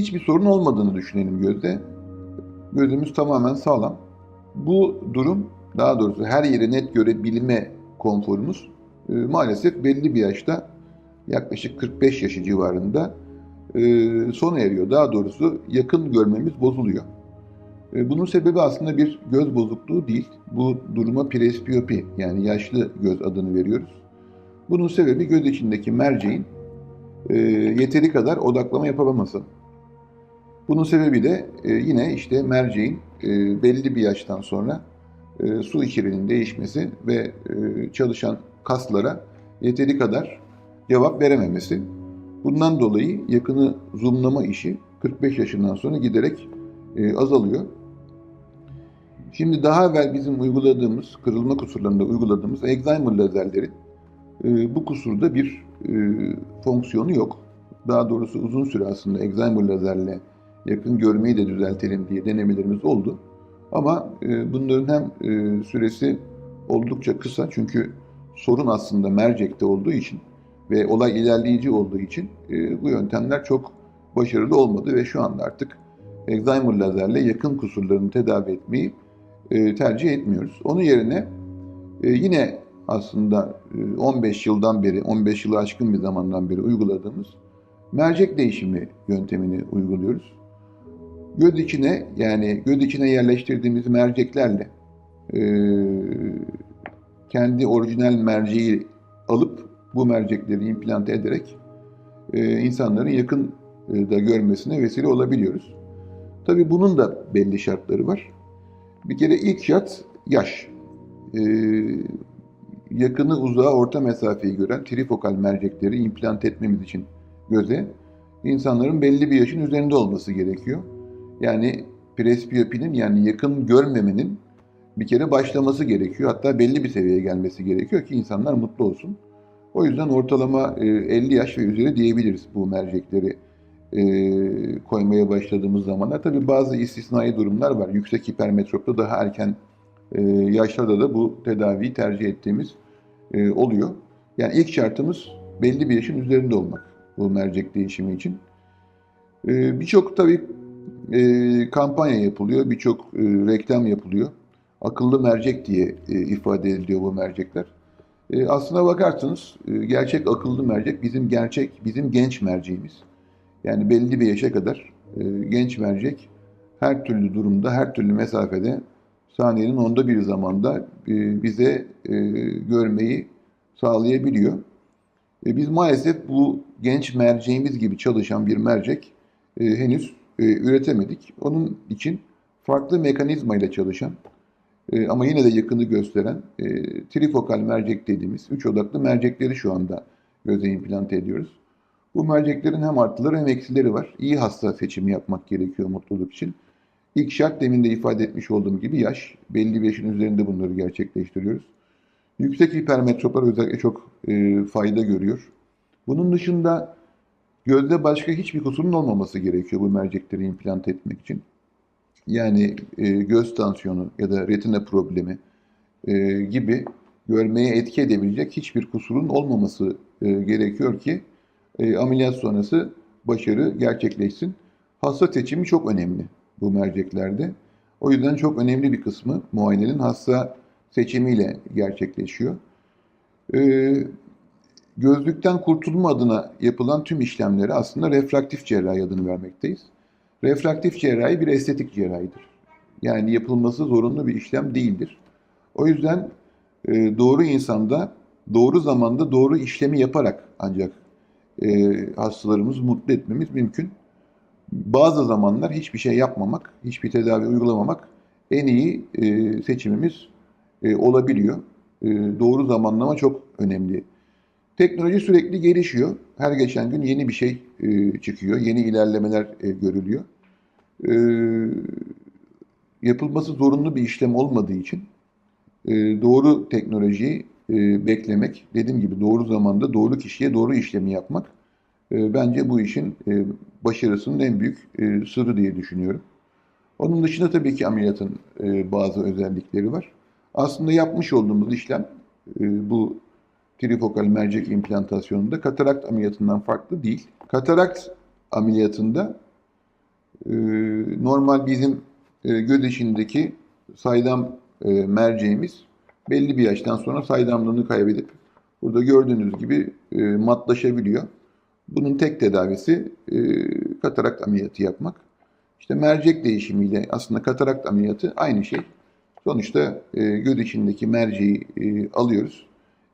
hiçbir sorun olmadığını düşünelim gözde. Gözümüz tamamen sağlam. Bu durum daha doğrusu her yeri net görebilme konforumuz e, maalesef belli bir yaşta yaklaşık 45 yaşı civarında e, sona eriyor. Daha doğrusu yakın görmemiz bozuluyor. E, bunun sebebi aslında bir göz bozukluğu değil. Bu duruma presbiyopi yani yaşlı göz adını veriyoruz. Bunun sebebi göz içindeki merceğin e, yeteri kadar odaklama yapamaması. Bunun sebebi de e, yine işte merceğin e, belli bir yaştan sonra e, su içeriğinin değişmesi ve e, çalışan kaslara yeteri kadar cevap verememesi. Bundan dolayı yakını zoomlama işi 45 yaşından sonra giderek azalıyor. Şimdi daha evvel bizim uyguladığımız, kırılma kusurlarında uyguladığımız Alzheimer lazerlerin bu kusurda bir fonksiyonu yok. Daha doğrusu uzun süre aslında Alzheimer lazerle yakın görmeyi de düzeltelim diye denemelerimiz oldu. Ama e, bunların hem e, süresi oldukça kısa çünkü sorun aslında mercekte olduğu için ve olay ilerleyici olduğu için e, bu yöntemler çok başarılı olmadı ve şu anda artık Alzheimer lazerle yakın kusurlarını tedavi etmeyi tercih etmiyoruz. Onun yerine yine aslında e, 15 yıldan beri, 15 yılı aşkın bir zamandan beri uyguladığımız mercek değişimi yöntemini uyguluyoruz. Göz içine yani göz içine yerleştirdiğimiz merceklerle e, kendi orijinal merceği alıp bu mercekleri implante ederek e, insanların yakın e, da görmesine vesile olabiliyoruz. Tabii bunun da belli şartları var. Bir kere ilk şart yaş. E, yakını uzağa orta mesafeyi gören trifokal mercekleri implant etmemiz için göze insanların belli bir yaşın üzerinde olması gerekiyor. Yani presbiyopinin yani yakın görmemenin bir kere başlaması gerekiyor. Hatta belli bir seviyeye gelmesi gerekiyor ki insanlar mutlu olsun. O yüzden ortalama 50 yaş ve üzeri diyebiliriz bu mercekleri koymaya başladığımız zamanlar. Tabii bazı istisnai durumlar var. Yüksek hipermetropta daha erken yaşlarda da bu tedaviyi tercih ettiğimiz oluyor. Yani ilk şartımız belli bir yaşın üzerinde olmak bu mercek değişimi için. Birçok tabii kampanya yapılıyor, birçok reklam yapılıyor. Akıllı mercek diye ifade ediliyor bu mercekler. E, aslına bakarsanız e, gerçek akıllı mercek bizim gerçek, bizim genç merceğimiz. Yani belli bir yaşa kadar e, genç mercek her türlü durumda, her türlü mesafede saniyenin onda bir zamanda e, bize e, görmeyi sağlayabiliyor. E, biz maalesef bu genç merceğimiz gibi çalışan bir mercek e, henüz e, üretemedik. Onun için farklı mekanizma ile çalışan e, ama yine de yakını gösteren e, trifokal mercek dediğimiz üç odaklı mercekleri şu anda göze implante ediyoruz. Bu merceklerin hem artıları hem eksileri var. İyi hasta seçimi yapmak gerekiyor mutluluk için. İlk şart demin de ifade etmiş olduğum gibi yaş. Belli bir yaşın üzerinde bunları gerçekleştiriyoruz. Yüksek hipermetroplar özellikle çok e, fayda görüyor. Bunun dışında gözde başka hiçbir kusurun olmaması gerekiyor bu mercekleri implant etmek için. Yani e, göz tansiyonu ya da retina problemi e, gibi görmeye etki edebilecek hiçbir kusurun olmaması e, gerekiyor ki e, ameliyat sonrası başarı gerçekleşsin. Hasta seçimi çok önemli bu merceklerde. O yüzden çok önemli bir kısmı muayenenin hasta seçimiyle gerçekleşiyor. E, gözlükten kurtulma adına yapılan tüm işlemleri aslında refraktif cerrahi adını vermekteyiz. Refraktif cerrahi bir estetik cerrahidir. Yani yapılması zorunlu bir işlem değildir. O yüzden e, doğru insanda doğru zamanda doğru işlemi yaparak ancak e, hastalarımızı mutlu etmemiz mümkün. Bazı zamanlar hiçbir şey yapmamak, hiçbir tedavi uygulamamak en iyi e, seçimimiz olabiliyor. Doğru zamanlama çok önemli. Teknoloji sürekli gelişiyor. Her geçen gün yeni bir şey e, çıkıyor. Yeni ilerlemeler e, görülüyor. E, yapılması zorunlu bir işlem olmadığı için doğru teknolojiyi beklemek, dediğim gibi doğru zamanda doğru kişiye doğru işlemi yapmak bence bu işin başarısının en büyük sırrı diye düşünüyorum. Onun dışında tabii ki ameliyatın bazı özellikleri var. Aslında yapmış olduğumuz işlem bu trifokal mercek implantasyonunda katarakt ameliyatından farklı değil. Katarakt ameliyatında e, normal bizim e, göz içindeki saydam e, merceğimiz belli bir yaştan sonra saydamlığını kaybedip burada gördüğünüz gibi matlaşabiliyor. Bunun tek tedavisi katarakt ameliyatı yapmak. İşte mercek değişimiyle aslında katarakt ameliyatı aynı şey. Sonuçta göz içindeki merceği alıyoruz.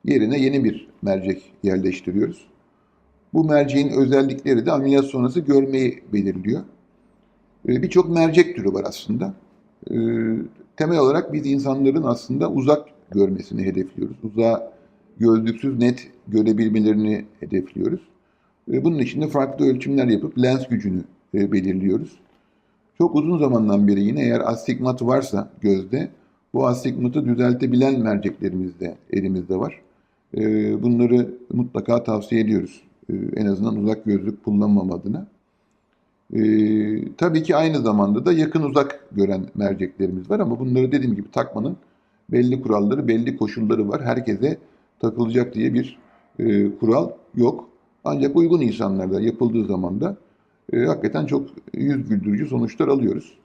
Yerine yeni bir mercek yerleştiriyoruz. Bu merceğin özellikleri de ameliyat sonrası görmeyi belirliyor. E, Birçok mercek türü var aslında. E, Temel olarak biz insanların aslında uzak görmesini hedefliyoruz. Uzağa gözlüksüz net görebilmelerini hedefliyoruz. E, Bunun için de farklı ölçümler yapıp lens gücünü e, belirliyoruz. Çok uzun zamandan beri yine eğer astigmat varsa gözde bu astigmatı düzeltebilen merceklerimiz de elimizde var. E, Bunları mutlaka tavsiye ediyoruz. E, En azından uzak gözlük kullanmam adına. E, tabii ki aynı zamanda da yakın uzak gören merceklerimiz var ama bunları dediğim gibi takmanın belli kuralları, belli koşulları var. Herkese takılacak diye bir e, kural yok. Ancak uygun insanlarda yapıldığı zaman da e, hakikaten çok yüz güldürücü sonuçlar alıyoruz.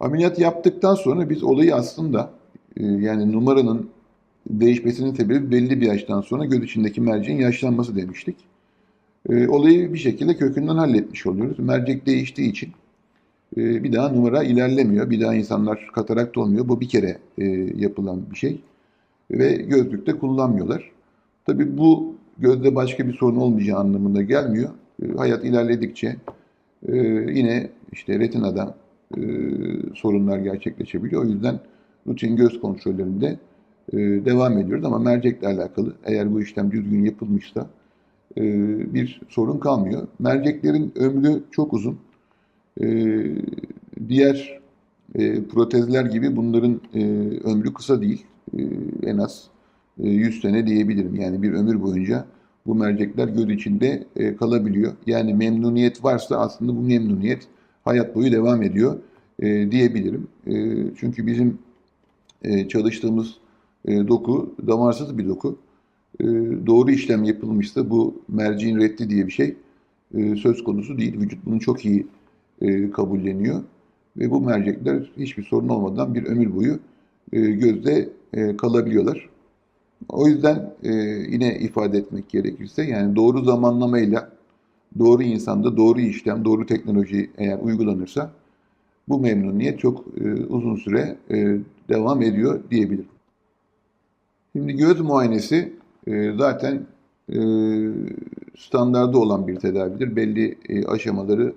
Ameliyat yaptıktan sonra biz olayı aslında e, yani numaranın değişmesinin sebebi belli bir yaştan sonra göz içindeki merceğin yaşlanması demiştik. E, olayı bir şekilde kökünden halletmiş oluyoruz. Mercek değiştiği için e, bir daha numara ilerlemiyor. Bir daha insanlar katarakt olmuyor. Bu bir kere e, yapılan bir şey. Ve gözlükte kullanmıyorlar. Tabii bu gözde başka bir sorun olmayacağı anlamına gelmiyor. E, hayat ilerledikçe e, yine işte retinada e, sorunlar gerçekleşebiliyor. O yüzden rutin göz kontrollerinde e, devam ediyoruz ama mercekle alakalı eğer bu işlem düzgün yapılmışsa e, bir sorun kalmıyor. Merceklerin ömrü çok uzun. E, diğer protezler gibi bunların ömrü kısa değil. En az e, 100 sene diyebilirim. Yani bir ömür boyunca bu mercekler göz içinde kalabiliyor. Yani memnuniyet varsa aslında bu memnuniyet hayat boyu devam ediyor diyebilirim. Çünkü bizim çalıştığımız e, doku damarsız bir doku. E, doğru işlem yapılmışsa bu merceğin reddi diye bir şey e, söz konusu değil. Vücut bunu çok iyi kabulleniyor. Ve bu mercekler hiçbir sorun olmadan bir ömür boyu gözde kalabiliyorlar. O yüzden yine ifade etmek gerekirse yani doğru zamanlamayla doğru insanda doğru işlem, doğru teknoloji eğer uygulanırsa bu memnuniyet çok uzun süre devam ediyor diyebilirim. Şimdi göz muayenesi e, zaten e, olan bir tedavidir. Belli e, aşamaları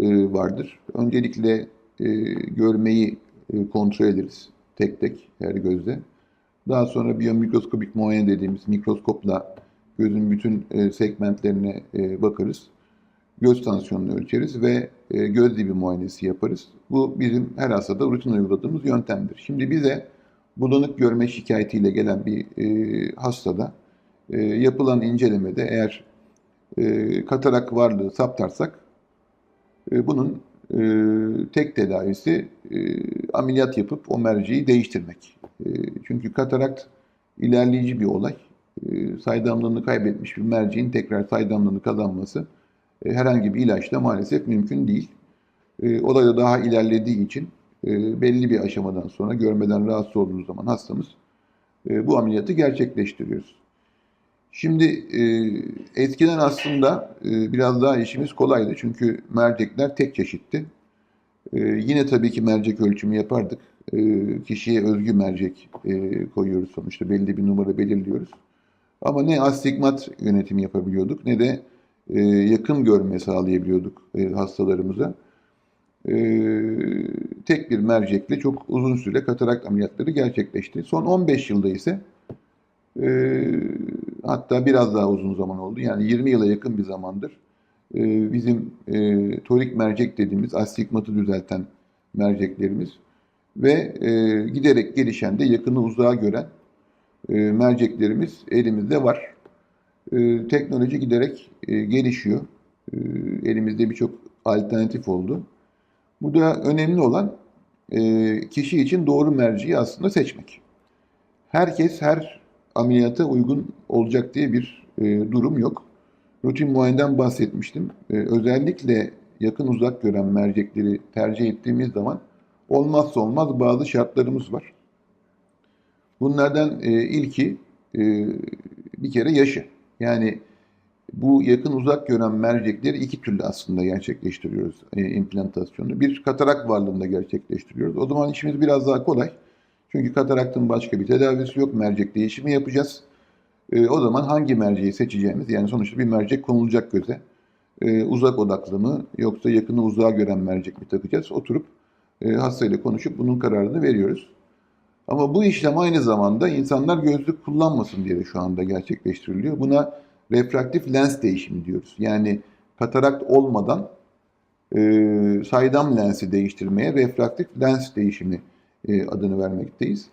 e, vardır. Öncelikle görmeyi kontrol ederiz tek tek her gözde. Daha sonra biyomikroskopik muayene dediğimiz mikroskopla gözün bütün segmentlerine bakarız. Göz tansiyonunu ölçeriz ve göz dibi muayenesi yaparız. Bu bizim her hastada rutin uyguladığımız yöntemdir. Şimdi bize bulanık görme şikayetiyle gelen bir e, hastada e, yapılan incelemede eğer e, katarak varlığı saptarsak e, bunun e, tek tedavisi e, ameliyat yapıp o merceği değiştirmek. E, çünkü katarakt ilerleyici bir olay. E, saydamlığını kaybetmiş bir merceğin tekrar saydamlığını kazanması e, herhangi bir ilaçla maalesef mümkün değil. E, olay da daha ilerlediği için e, belli bir aşamadan sonra görmeden rahatsız olduğumuz zaman hastamız e, bu ameliyatı gerçekleştiriyoruz. Şimdi e, eskiden aslında e, biraz daha işimiz kolaydı çünkü mercekler tek çeşitti. Yine tabii ki mercek ölçümü yapardık. Kişiye özgü mercek koyuyoruz sonuçta belli bir numara belirliyoruz. Ama ne astigmat yönetimi yapabiliyorduk ne de yakın görme sağlayabiliyorduk hastalarımıza. E, tek bir mercekle çok uzun süre katarakt ameliyatları gerçekleşti. Son 15 yılda ise e, hatta biraz daha uzun zaman oldu. Yani 20 yıla yakın bir zamandır e, bizim e, torik mercek dediğimiz astigmatı düzelten merceklerimiz ve e, giderek gelişen de yakını uzağa gören e, merceklerimiz elimizde var. E, teknoloji giderek e, gelişiyor. E, elimizde birçok alternatif oldu. Bu da önemli olan e, kişi için doğru merciyi aslında seçmek. Herkes her ameliyata uygun olacak diye bir e, durum yok. Rutin muayeneden bahsetmiştim. E, özellikle yakın uzak gören mercekleri tercih ettiğimiz zaman olmazsa olmaz bazı şartlarımız var. Bunlardan ilki bir kere yaşı. Yani bu yakın uzak gören mercekleri iki türlü aslında gerçekleştiriyoruz e, implantasyonu. Bir katarak varlığında gerçekleştiriyoruz. O zaman işimiz biraz daha kolay. Çünkü kataraktın başka bir tedavisi yok. Mercek değişimi yapacağız. E, o zaman hangi merceği seçeceğimiz yani sonuçta bir mercek konulacak göze. E, uzak odaklı mı yoksa yakını uzağa gören mercek mi takacağız? Oturup e, hastayla konuşup bunun kararını veriyoruz. Ama bu işlem aynı zamanda insanlar gözlük kullanmasın diye de şu anda gerçekleştiriliyor. Buna refraktif lens değişimi diyoruz. Yani katarakt olmadan e, saydam lensi değiştirmeye refraktif lens değişimi e, adını vermekteyiz.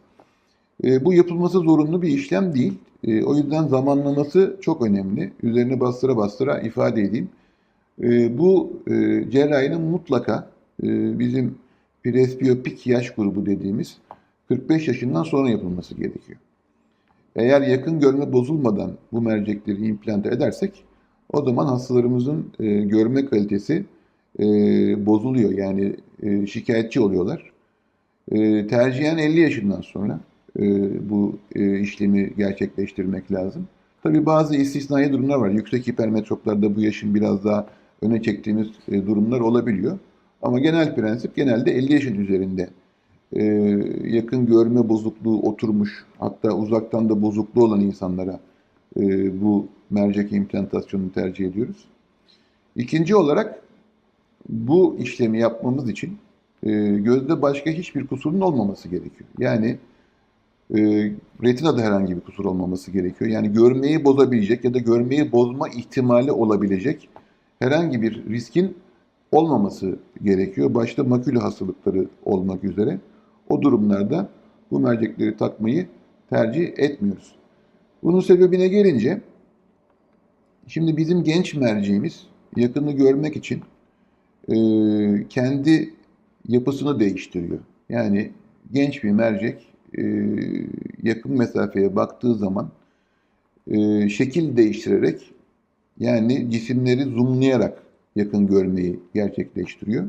E, bu yapılması zorunlu bir işlem değil. E, o yüzden zamanlaması çok önemli. Üzerine bastıra bastıra ifade edeyim. E, bu e, cerrahinin mutlaka e, bizim presbiyopik yaş grubu dediğimiz 45 yaşından sonra yapılması gerekiyor. Eğer yakın görme bozulmadan bu mercekleri implante edersek o zaman hastalarımızın e, görme kalitesi e, bozuluyor. Yani e, şikayetçi oluyorlar. E, tercihen 50 yaşından sonra e, bu e, işlemi gerçekleştirmek lazım. Tabi bazı istisnai durumlar var. Yüksek hipermetroplarda bu yaşın biraz daha öne çektiğimiz e, durumlar olabiliyor. Ama genel prensip genelde 50 yaşın üzerinde e, yakın görme bozukluğu oturmuş hatta uzaktan da bozukluğu olan insanlara e, bu mercek implantasyonunu tercih ediyoruz. İkinci olarak bu işlemi yapmamız için e, gözde başka hiçbir kusurun olmaması gerekiyor. Yani e, retinada herhangi bir kusur olmaması gerekiyor. Yani görmeyi bozabilecek ya da görmeyi bozma ihtimali olabilecek herhangi bir riskin olmaması gerekiyor. Başta makule hastalıkları olmak üzere. O durumlarda bu mercekleri takmayı tercih etmiyoruz. Bunun sebebine gelince, şimdi bizim genç merceğimiz yakını görmek için e, kendi yapısını değiştiriyor. Yani genç bir mercek e, yakın mesafeye baktığı zaman e, şekil değiştirerek yani cisimleri zoomlayarak yakın görmeyi gerçekleştiriyor.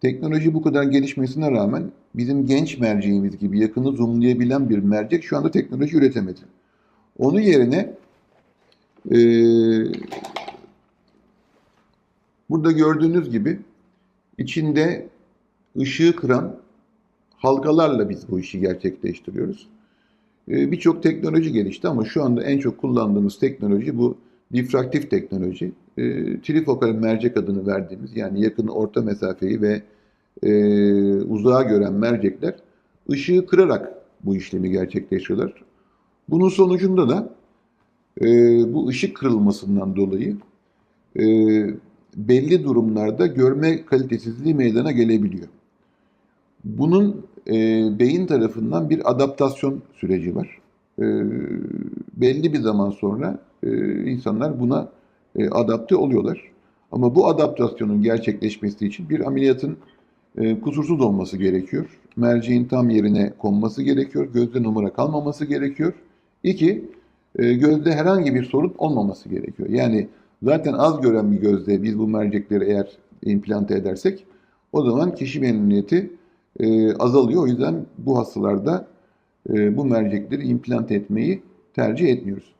Teknoloji bu kadar gelişmesine rağmen bizim genç merceğimiz gibi yakını zoomlayabilen bir mercek şu anda teknoloji üretemedi. Onun yerine e, burada gördüğünüz gibi içinde ışığı kıran halkalarla biz bu işi gerçekleştiriyoruz. E, Birçok teknoloji gelişti ama şu anda en çok kullandığımız teknoloji bu difraktif teknoloji. E, trifokal mercek adını verdiğimiz yani yakın orta mesafeyi ve e, uzağa gören mercekler ışığı kırarak bu işlemi gerçekleştiriyorlar. Bunun sonucunda da e, bu ışık kırılmasından dolayı e, belli durumlarda görme kalitesizliği meydana gelebiliyor. Bunun e, beyin tarafından bir adaptasyon süreci var. E, belli bir zaman sonra e, insanlar buna e, adapte oluyorlar. Ama bu adaptasyonun gerçekleşmesi için bir ameliyatın e, kusursuz olması gerekiyor. Merceğin tam yerine konması gerekiyor. Gözde numara kalmaması gerekiyor. İki, e, gözde herhangi bir sorun olmaması gerekiyor. Yani zaten az gören bir gözde biz bu mercekleri eğer implante edersek o zaman kişi memnuniyeti e, azalıyor. O yüzden bu hastalarda bu mercekleri implant etmeyi tercih etmiyoruz.